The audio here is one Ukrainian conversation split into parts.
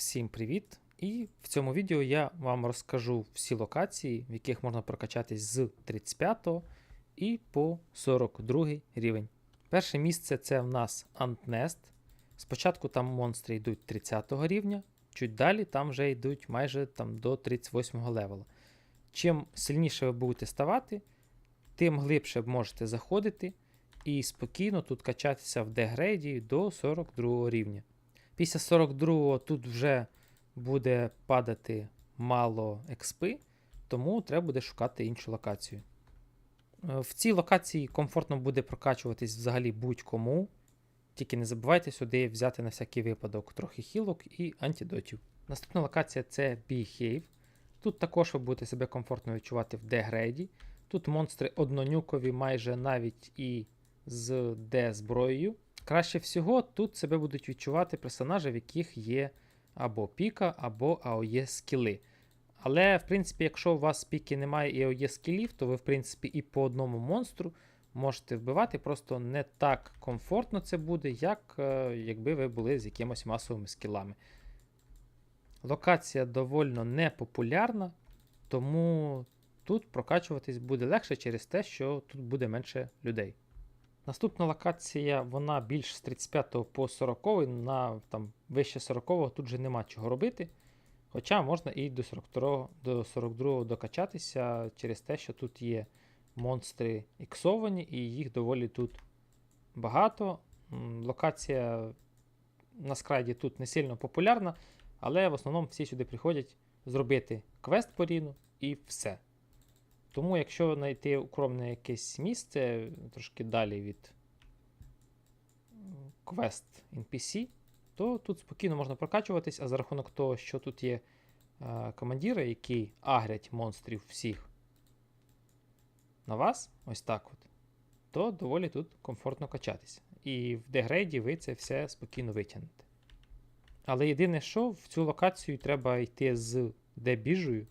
Всім привіт! І в цьому відео я вам розкажу всі локації, в яких можна прокачатись з 35 і по 42 рівень. Перше місце це в нас Антнест. Спочатку там монстри йдуть 30 рівня, чуть далі там вже йдуть майже там, до 38 левела. Чим сильніше ви будете ставати, тим глибше можете заходити і спокійно тут качатися в дегрейді до 42 рівня. Після 42-го тут вже буде падати мало експи, тому треба буде шукати іншу локацію. Е, В цій локації комфортно буде прокачуватись взагалі будь-кому. Тільки не забувайте сюди взяти на всякий випадок трохи хілок і антидотів. Наступна локація це Behave. Тут також ви будете себе комфортно відчувати в дегрейді. Тут монстри однонюкові, майже навіть і з Д-зброєю. Краще всього тут себе будуть відчувати персонажі, в яких є або піка, або АОЄ скіли. Але, в принципі, якщо у вас піки немає і АОЄ скілів, то ви, в принципі, і по одному монстру можете вбивати, просто не так комфортно це буде, як е, якби ви були з якимось масовими скілами. Локація доволі непопулярна, тому тут прокачуватись буде легше через те, що тут буде менше людей. Наступна локація, вона більш з 35 по 40, на там, вище 40 тут же нема чого робити. Хоча можна і до 42 до 42 докачатися через те, що тут є монстри іксовані, і їх доволі тут багато. Локація на скрайді тут не сильно популярна, але в основному всі сюди приходять зробити квест по ріну і все. Тому, якщо знайти укромне якесь місце, трошки далі від квест NPC, то тут спокійно можна прокачуватись, а за рахунок того, що тут є е, командири, які агрять монстрів всіх на вас, ось так от, то доволі тут комфортно качатися. І в дегрейді ви це все спокійно витягнете. Але єдине, що в цю локацію треба йти з дебіжею,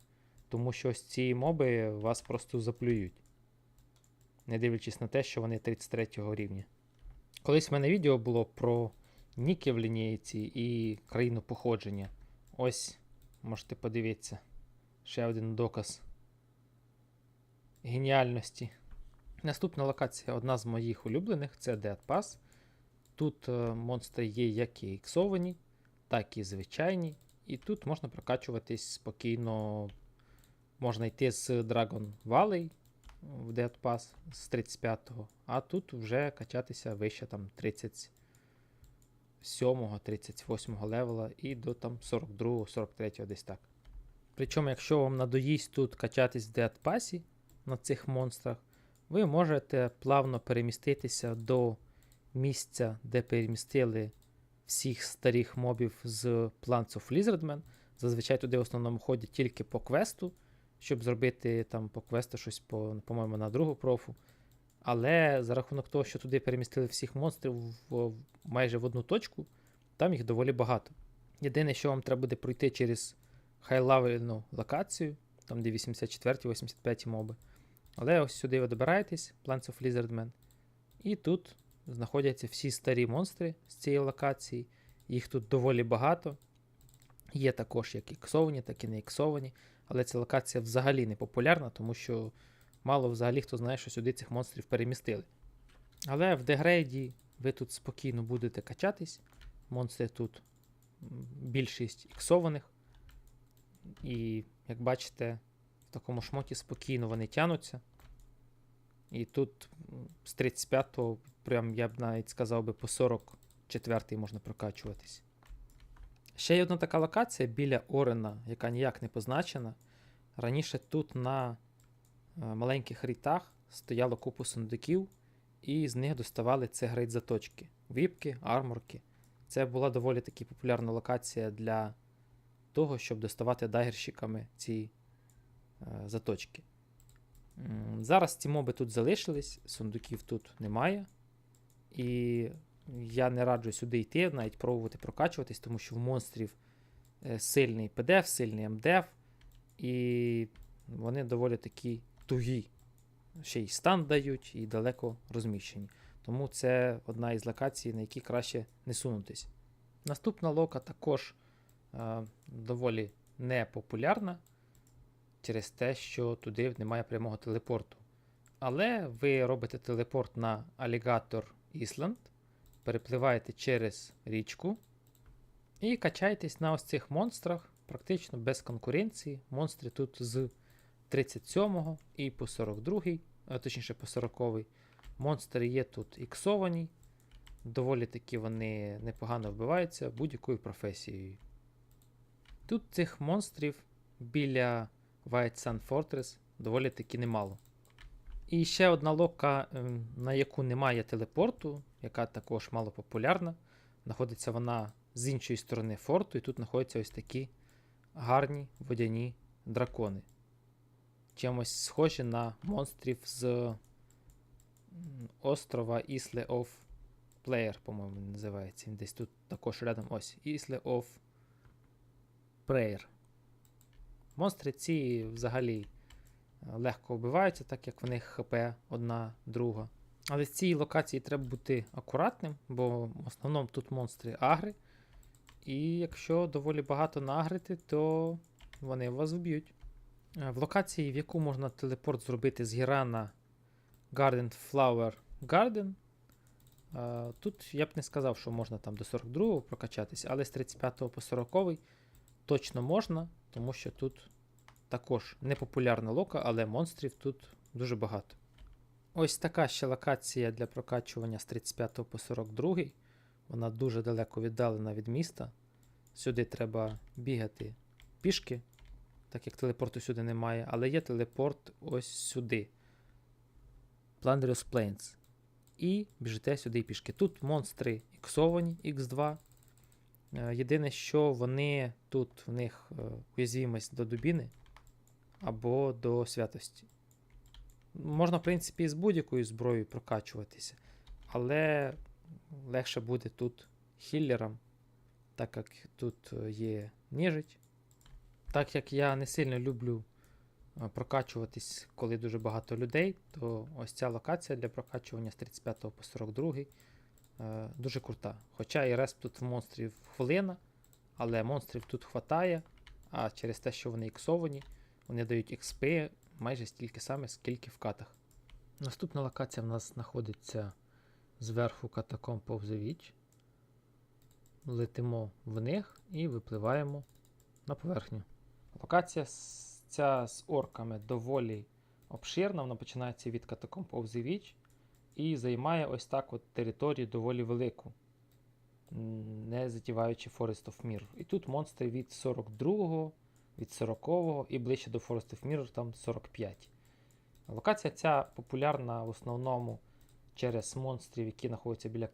тому що ось ці моби вас просто заплюють. Не дивлячись на те, що вони 33 рівня. Колись в мене відео було про ніки в лінійці і країну походження. Ось можете подивитися. Ще один доказ геніальності. Наступна локація одна з моїх улюблених це Dead Pass. Тут е, монстри є як і іксовані, так і звичайні. І тут можна прокачуватись спокійно. Можна йти з Dragon Valley в Dead Pass з 35-го, а тут вже качатися вище там 37-го, 38-го левела і до там 42-го, 43-го десь так. Причому, якщо вам надоїсть тут качатись в Dead Pass на цих монстрах, ви можете плавно переміститися до місця, де перемістили всіх старих мобів з Plants of Lizardman. Зазвичай туди в основному ходять тільки по квесту, щоб зробити там по квесту щось, по, по-моєму, на другу профу. Але за рахунок того, що туди перемістили всіх монстрів в, в, майже в одну точку, там їх доволі багато. Єдине, що вам треба буде пройти через хайлавельну локацію, там де 84-85 моби. Але ось сюди ви добираєтесь, Plants of Lizardman, і тут знаходяться всі старі монстри з цієї локації. Їх тут доволі багато. Є також як іксовані, так і не іксовані. Але ця локація взагалі не популярна, тому що мало взагалі хто знає, що сюди цих монстрів перемістили. Але в дегрейді ви тут спокійно будете качатись. Монстри тут більшість іксованих. І, як бачите, в такому шмоті спокійно вони тянуться. І тут з 35-го, прям я б навіть сказав би, по 44-й можна прокачуватись. Ще є одна така локація біля Орена, яка ніяк не позначена. Раніше тут на е, маленьких рітах стояло купу сундуків, і з них доставали це грейд заточки. Віпки, арморки. Це була доволі таки популярна локація для того, щоб доставати дагерщиками ці е, заточки. Зараз ці моби тут залишились, сундуків тут немає. І я не раджу сюди йти, навіть пробувати прокачуватись, тому що в монстрів е, сильний ПДФ, сильний МДФ, і вони доволі такі тугі. Ще й стан дають, і далеко розміщені. Тому це одна із локацій, на які краще не сунутись. Наступна лока також е, доволі непопулярна через те, що туди немає прямого телепорту. Але ви робите телепорт на Alligator Island, перепливаєте через річку і качаєтесь на ось цих монстрах практично без конкуренції. Монстри тут з 37 і по 42, а точніше по 40. Монстри є тут іксовані, доволі таки вони непогано вбиваються будь-якою професією. Тут цих монстрів біля White Sun Fortress доволі таки немало. І ще одна лока, ем, на яку немає телепорту, яка також мало популярна. Знаходиться вона з іншої сторони форту, і тут знаходяться ось такі гарні водяні дракони. Чимось схожі на монстрів з острова Isle of Player, по-моєму, називається. Він десь тут також рядом ось Isle of Prayer. Монстри ці взагалі е, легко вбиваються, так як в них ХП одна, друга. Але з цієї локації треба бути акуратним, бо в основному тут монстри агри. І якщо доволі багато нагрити, то вони вас вб'ють. Е, В локації, в яку можна телепорт зробити з Гірана Garden Flower Garden. е, Тут я б не сказав, що можна там до 42-го прокачатись, але з 35 по 40 точно можна, тому що тут також непопулярна лока, але монстрів тут дуже багато. Ось така ще локація для прокачування з 35 по 42. Вона дуже далеко віддалена від міста. Сюди треба бігати пішки, так як телепорту сюди немає, але є телепорт ось сюди. Plunderous Plains. І біжите сюди пішки. Тут монстри іксовані X2. Е, Єдине, що вони тут в них е, уязвімість до дубіни або до святості. Можна, в принципі, і з будь-якою зброєю прокачуватися, але легше буде тут хіллерам, так як тут е, є ніжить. Так як я не сильно люблю е, прокачуватись, коли дуже багато людей, то ось ця локація для прокачування з 35 по 42 е, дуже крута. Хоча і респ тут в монстрів хвилина, але монстрів тут хватає, а через те, що вони іксовані, вони дають XP майже стільки саме, скільки в катах. Наступна локація в нас знаходиться зверху катакомб повзевіч. Летимо в них і випливаємо на поверхню. Локація ця з орками доволі обширна, вона починається від катакомб повзевіч і займає ось так от територію доволі велику, не затіваючи Forest of Mirror. І тут монстри від 42-го, від 40-го і ближче до Forest of Mirror там 45. Локація ця популярна в основному через монстрів, які знаходяться біля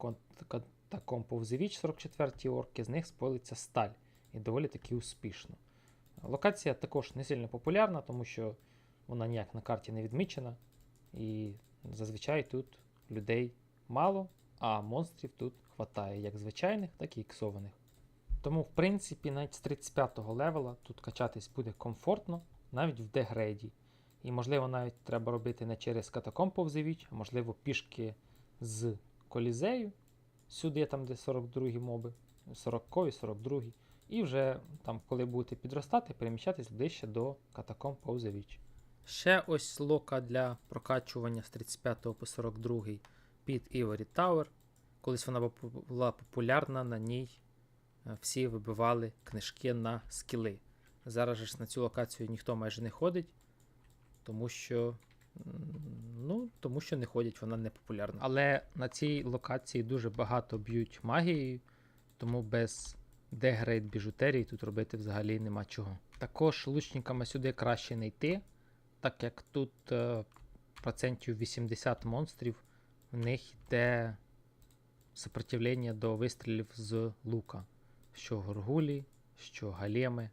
катакомб повзевіч 44 орки, з них спойлиться сталь і доволі таки успішно. Локація також не сильно популярна, тому що вона ніяк на карті не відмічена, і зазвичай тут людей мало, а монстрів тут хватає як звичайних, так і іксованих. Тому, в принципі, навіть з 35-го левела тут качатись буде комфортно, навіть в дегрейді. І, можливо, навіть треба робити не через катакомб повзевіч, а можливо пішки з колізею, сюди, там, де 42 моби, 40 42 і вже там, коли будете підростати, переміщатись ближче до катакомб повзевіч. Ще ось лока для прокачування з 35 по 42 під Ivory Tower. Колись вона була популярна, на ній всі вибивали книжки на скіли. Зараз же на цю локацію ніхто майже не ходить, тому що, ну, тому що не ходять, вона не популярна. Але на цій локації дуже багато б'ють магією, тому без дегрейд біжутерії тут робити взагалі нема чого. Також лучниками сюди краще не йти, так як тут е, процентів 80 монстрів, в них йде сопротивлення до вистрілів з лука, що горгулі, що галеми.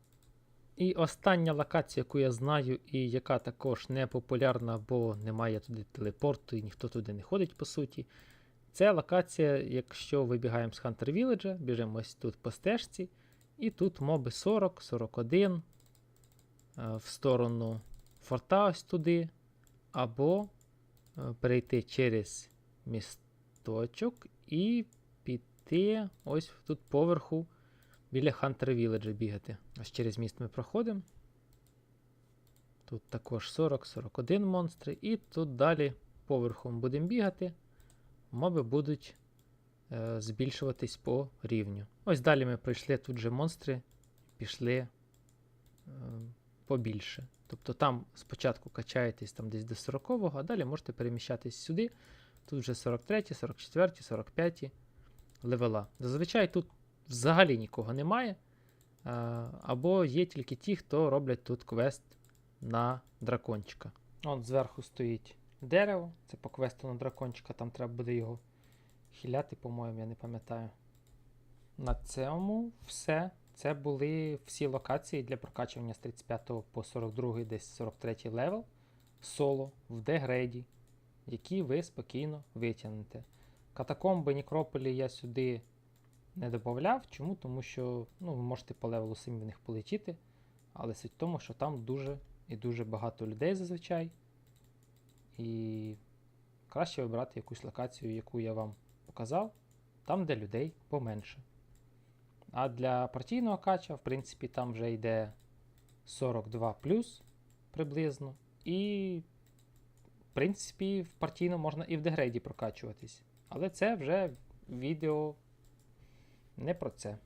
І остання локація, яку я знаю, і яка також не популярна, бо немає туди телепорту і ніхто туди не ходить по суті. Це локація, якщо вибігаємо з Hunter Village, біжимо ось тут по стежці, і тут моби 40, 41 е, в сторону форта ось туди, або е, перейти через місточок і піти ось тут поверху біля Hunter Village бігати. Ось через міст ми проходимо. Тут також 40-41 монстри. І тут далі поверхом будемо бігати. Моби будуть е, збільшуватись по рівню. Ось далі ми пройшли тут же монстри, пішли е, побільше. Тобто там спочатку качаєтесь там десь до 40-го, а далі можете переміщатись сюди. Тут вже 43, 44, 45 левела. Зазвичай тут взагалі нікого немає. е, Або є тільки ті, хто роблять тут квест на дракончика. Он зверху стоїть дерево. Це по квесту на дракончика, там треба буде його хиляти, по-моєму, я не пам'ятаю. На цьому все. Це були всі локації для прокачування з 35 по 42, десь 43 левел соло в дегрейді, які ви спокійно витягнете. Катакомби Нікрополі я сюди не додавав. Чому? Тому що ну, ви можете по левелу самі в них полетіти. Але суть в тому, що там дуже і дуже багато людей зазвичай. І краще вибрати якусь локацію, яку я вам показав, там, де людей поменше. А для партійного кача, в принципі, там вже йде 42 приблизно. І, в принципі, в партійно можна і в дегрейді прокачуватись. Але це вже відео не про це.